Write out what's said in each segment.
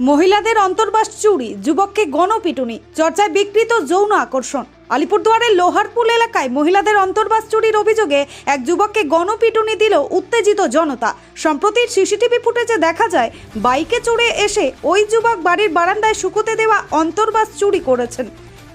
মহিলাদের অন্তর্বাস চুরি, যুবককে গণপিটুনি, চর্চায় বিকৃত যৌন আকর্ষণ। আলিপুরদুয়ারের লোহারপুল এলাকায় মহিলাদের অন্তর্বাস চুরির অভিযোগে এক যুবককে গণপিটুনি দিল উত্তেজিত জনতা। সম্প্রতি সিসিটিভি ফুটেজে দেখা যায়, বাইকে চড়ে এসে ওই যুবক বাড়ির বারান্দায় শুকোতে দেওয়া অন্তর্বাস চুরি করেছেন।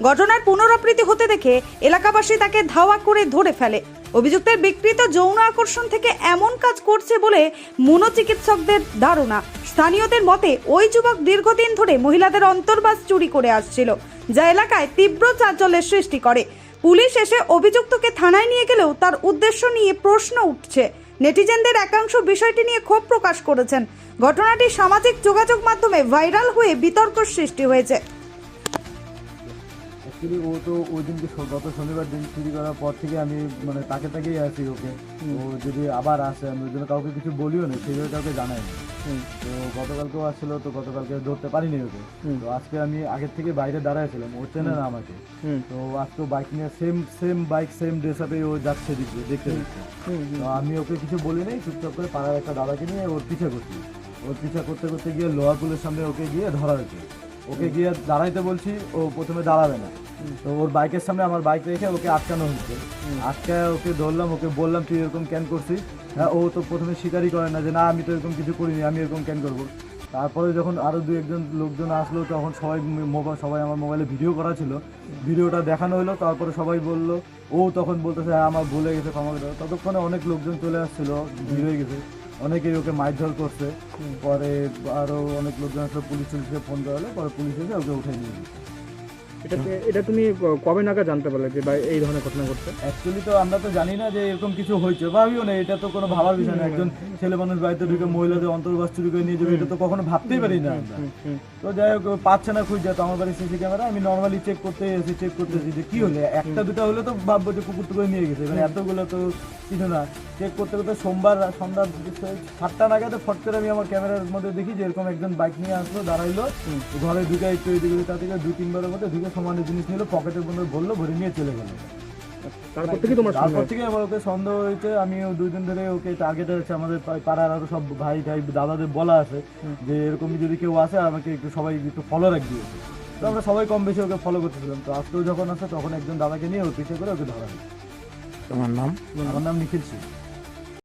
ঘটনার পুনরাবৃত্তি হতে দেখে এলাকাবাসী তাকে ধাওয়া করে ধরে ফেলে। অভিযুক্তের বিকৃত যৌন আকর্ষণ থেকে এমন কাজ করছে বলে মনোচিকিৎসকদের ধারণা। স্থানীয়দের মতে, ওই যুবক দীর্ঘদিন ধরে মহিলাদের অন্তর্বাস চুরি করে আসছিল, যা এলাকায় তীব্র চাঞ্চল্যের সৃষ্টি করে। পুলিশ এসে অভিযুক্তকে থানায় নিয়ে গেলেও তার উদ্দেশ্য নিয়ে প্রশ্ন উঠছে। নেটিজেনদের একাংশ বিষয়টি নিয়ে ক্ষোভ প্রকাশ করেছেন। ঘটনাটি সামাজিক যোগাযোগ মাধ্যমে ভাইরাল হয়ে বিতর্ক সৃষ্টি হয়েছে। অ্যাকচুয়ালি ও তো ওই দিনকে গত শনিবার দিন চুরি করার পর থেকে আমি মানে তাকে তাকেই আছি ওকে। ও যদি আবার আসে আমি ওই জন্য কাউকে কিছু বলিও না সেইভাবে কাউকে জানাই তো গতকালকেও আসছিল তো গতকালকে ধরতে পারিনি ওকে। তো আজকে আমি আগের থেকে বাইরে দাঁড়াইছিলাম ও চেনে না আমাকে। তো আজকে বাইক নিয়ে same same bike same dress আপে ও যাচ্ছে দেখতে দেখতে। দেখতে তো আমি ওকে কিছু বলি নাই চুপচাপ করে পাড়ার একটা দাদাকে নিয়ে ওর পিছে করছি। ওর পিছা করতে করতে গিয়ে লোহা পুলের সামনে ওকে গিয়ে ধরা হয়েছে। ওকে গিয়ে দাঁড়াইতে বলছি ও প্রথমে দাঁড়াবে না। তো ওর বাইকের সামনে আমার বাইক রেখে ওকে আটকানো হচ্ছে। আটকায় ওকে ধরলাম ওকে বললাম তুই এরকম ক্যান করছিস? হ্যাঁ ও তো প্রথমে স্বীকারই করে না যে না আমি তো এরকম কিছু করিনি আমি এরকম ক্যান করব? তারপরে যখন আরও দু একজন লোকজন আসলো তখন সবাই মোবাইল সবাই আমার মোবাইলে ভিডিও করা ছিল। ভিডিওটা দেখানো হলো তারপরে সবাই বলল ও তখন বলতেছে হ্যাঁ আমার ভুলে গেছে ক্ষমা ততক্ষণে অনেক লোকজন চলে আসছিল ভিড় হয়ে গেছে। অনেকেই ওকে মারধর করছে। পরে আরও অনেক লোকজন আসলে পুলিশ টুলিশকে ফোন করালে পরে পুলিশ এসে ওকে উঠে নিয়ে এটা এটা তুমি কবে নাগাদ জানতে পারলে যে বা এই ধরনের ঘটনা ঘটছে? অ্যাকচুয়ালি তো আমরা তো জানি না যে এরকম কিছু হয়েছে ভাবিও না এটা তো কোনো ভাবার বিষয় না। একজন ছেলে মানুষ বাড়িতে ঢুকে মহিলাদের অন্তর্বাস চুরি করে নিয়ে যাবে এটা তো কখনো ভাবতেই পারি না তো যাই হোক পাচ্ছে না খুঁজছে তো আমার বাড়ির সিসি ক্যামেরা আমি নর্মালি চেক করতে এসেছি চেক করতে এসেছি যে কি হলে। একটা দুটো হলে তো ভাববো যে কুকুর টুকুর নিয়ে গেছে। এবার এতগুলো তো কিছু না। চেক করতে করতে সোমবার সন্ধ্যা সাতটা নাগাদ ফট করে আমি আমার ক্যামেরার মধ্যে দেখি যে এরকম একজন বাইক নিয়ে আসলো দাঁড়াইলো। ঘরে ঢুকে একটু এদিকে তা থেকে দুই তিনবারের মধ্যে ঢুকে সমানের জিনিস নিল পকেটের মধ্যে বলল ভরে নিয়ে চলে গেলো। তারপর থেকে তোমার তারপর থেকে আমার ওকে সন্দেহ হয়েছে আমি দুই দিন ধরে ওকে টার্গেটে আছে আমাদের পাড়ার আরও সব ভাই ভাই দাদাদের বলা আছে যে এরকম যদি কেউ আসে আমাকে একটু সবাই একটু ফলো রাখবি। তো আমরা সবাই কম বেশি ওকে ফলো করতেছিলাম। তো আজকেও যখন আসে তখন একজন দাদাকে নিয়ে ওর পিছিয়ে করে ওকে ধরা হয়। তোমার নাম? আমার নাম নিখিল সিং